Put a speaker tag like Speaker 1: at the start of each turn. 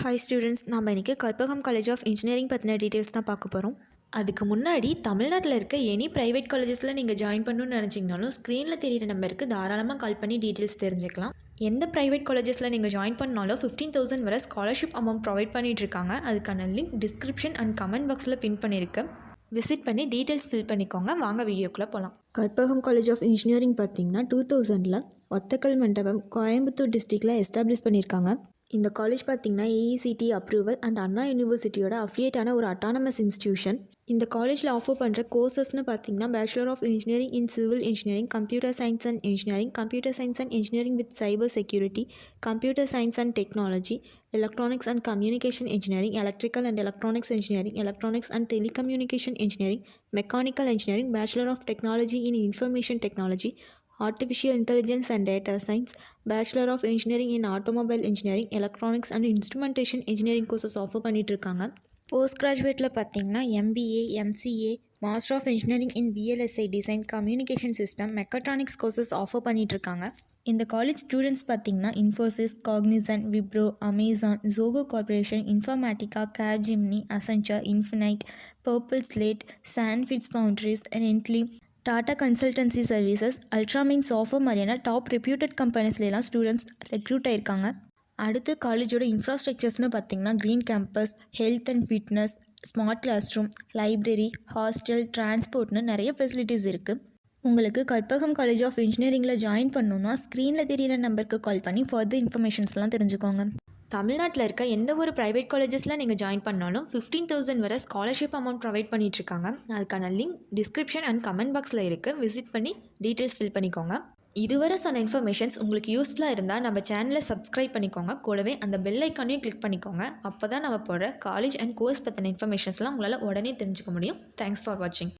Speaker 1: Hi students நம்ம இன்றைக்கி Karpagam college of engineering பற்றின டீட்டெயில்ஸ் தான் பார்க்க போகிறோம் அதுக்கு முன்னாடி தமிழ்நாட்டில் இருக்க எனி ப்ரைவேட் காலேஜஸில் நீங்கள் ஜாயின் பண்ணணும்னு நினச்சிங்கனாலும் ஸ்க்ரீனில் தெரியிற நம்பருக்கு தாராளமாக கால் பண்ணி டீட்டெயில்ஸ் தெரிஞ்சுக்கலாம். எந்த ப்ரைவேட் காலேஜஸில் நீங்கள் ஜாயின் பண்ணாலும் ஃபிஃப்டீன் தௌசண்ட் வரை ஸ்காலர்ஷிப் அமௌண்ட் ப்ரொவைட் பண்ணிகிட்ருக்காங்க இருக்காங்க. அதுக்கான லிங்க் டிஸ்கிரிப்ஷன் அண்ட் கமெண்ட் பாக்ஸில் பின் பண்ணியிருக்கேன் விசிட் பண்ணி டீட்டெயில்ஸ் ஃபில் பண்ணிக்கோங்க. வாங்க வீடியோக்குள்ளே போகலாம் கற்பகம் காலேஜ் ஆஃப் இன்ஜினியரிங் பார்த்தீங்கன்னா டூ தௌசண்டில் ஒத்தக்கல் மண்டபம் கோயம்புத்தூர் டிஸ்ட்ரிக்டில் எஸ்டாப்ளிஷ் பண்ணியிருக்காங்க. இந்த காலேஜ் பார்த்தீங்கன்னா ஏஇசிடி அப்ரூவல் அண்ட் அண்ணா யூனிவர்சிட்டியோட அஃபிலியேட்டான ஒரு அட்டானமஸ் இன்ஸ்டியூஷன் இந்த காலேஜில் ஆஃபர் பண்ணுற கோர்சஸ்னு பார்த்தீங்கன்னா bachelor of engineering in civil engineering computer science and engineering computer science and engineering with cyber security computer science and technology electronics and communication engineering electrical and electronics engineering electronics and telecommunication engineering mechanical engineering bachelor of technology in information technology artificial intelligence and data science bachelor of engineering in automobile engineering electronics and instrumentation engineering courses offer பண்ணிட்டு இருக்காங்க post கிராஜுவேட்டில் பார்த்தீங்கன்னா MBA MCA master of engineering in VLSI design communication system mechatronics courses offer பண்ணிட்டு இருக்காங்க இந்த college students பார்த்தீங்கன்னா Infosys Cognizant Wipro Amazon Zoho corporation Informatica Capgemini Accenture infinite purple slate சான்ஃபிட்ஸ் boundaries Rently Tata consultancy services Ultramain software மாதிரியான top reputed கம்பெனிஸ்லாம் students recruit ஆயிருக்காங்க. அடுத்து காலேஜோட இன்ஃப்ராஸ்ட்ரக்சர்ஸ்னு பார்த்தீங்கன்னா green campus health and fitness smart class room library hostel டிரான்ஸ்போர்ட்னு நிறைய facilities இருக்குது உங்களுக்கு கற்பகம் காலேஜ் ஆஃப் இன்ஜினியரிங்கில் ஜாயின் பண்ணணுன்னா ஸ்க்ரீனில் தெரியிற நம்பருக்கு கால் பண்ணி ஃபர்தர் இன்ஃபர்மேஷன்ஸ்லாம் தெரிஞ்சுக்கோங்க. தமிழ்நாட்டில் இருக்க எந்த ஒரு ப்ரைவேட் காலேஜஸில் நீங்கள் ஜாயின் பண்ணாலும் ஃபிஃப்டீன் தௌசண்ட் வரை ஸ்காலர்ஷிப் அமௌண்ட் ப்ரொவைட் பண்ணிட்டு இருக்காங்க. அதுக்கான லிங்க் டிஸ்கிரிப்ஷன் அண்ட் கமெண்ட் பாக்ஸில் இருக்குது விசிட் பண்ணி டீட்டெயில்ஸ் ஃபில் பண்ணிக்கோங்க. இதுவரை சொன்ன இன்ஃபர்மேஷன்ஸ் உங்களுக்கு யூஸ்ஃபுல்லாக இருந்தால் நம்ம சேனலை சப்ஸ்கிரைப் பண்ணிக்கோங்க. கூடவே அந்த பெல் ஐக்கானையும் கிளிக் பண்ணிக்கோங்க. அப்போ தான் நம்ம போடுற காலேஜ் அண்ட் கோர்ஸ் பற்றின இன்ஃபர்மேஷன்ஸ்லாம் உங்களால் உடனே தெரிஞ்சுக்க முடியும். தேங்க்ஸ் ஃபார் வாட்சிங்